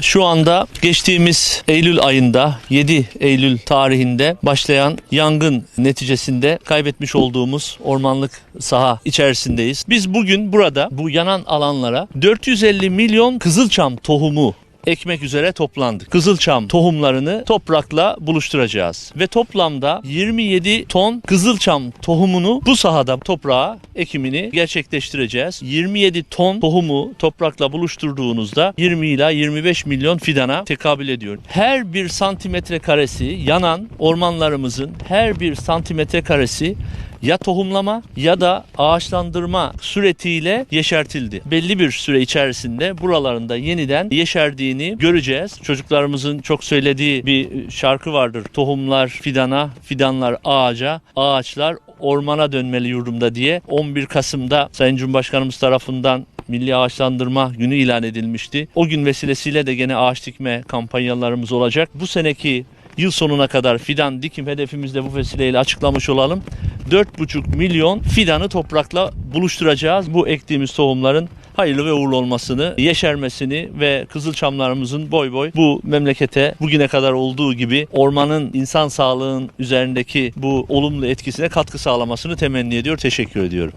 Şu anda geçtiğimiz Eylül ayında 7 Eylül tarihinde başlayan yangın neticesinde kaybetmiş olduğumuz ormanlık saha içerisindeyiz. Biz bugün burada bu yanan alanlara 450 milyon kızılçam tohumu ekmek üzere toplandık. Kızılçam tohumlarını toprakla buluşturacağız ve toplamda 27 ton kızılçam tohumunu bu sahada toprağa ekimini gerçekleştireceğiz. 27 ton tohumu toprakla buluşturduğunuzda 20 ila 25 milyon fidana tekabül ediyor. Her bir santimetre karesi yanan ormanlarımızın her bir santimetre karesi ya tohumlama ya da ağaçlandırma suretiyle yeşertildi. Belli bir süre içerisinde buralarında yeniden yeşerdiğini göreceğiz. Çocuklarımızın çok söylediği bir şarkı vardır. Tohumlar fidana, fidanlar ağaca, ağaçlar ormana dönmeli yurdumda diye 11 Kasım'da Sayın Cumhurbaşkanımız tarafından Milli Ağaçlandırma Günü ilan edilmişti. O gün vesilesiyle de gene ağaç dikme kampanyalarımız olacak. Bu seneki yıl sonuna kadar fidan dikim hedefimizi de bu vesileyle açıklamış olalım. 4,5 milyon fidanı toprakla buluşturacağız. Bu ektiğimiz tohumların hayırlı ve uğurlu olmasını, yeşermesini ve kızılçamlarımızın boy boy bu memlekete bugüne kadar olduğu gibi ormanın insan sağlığın üzerindeki bu olumlu etkisine katkı sağlamasını temenni ediyor. Teşekkür ediyorum.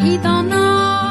Fidana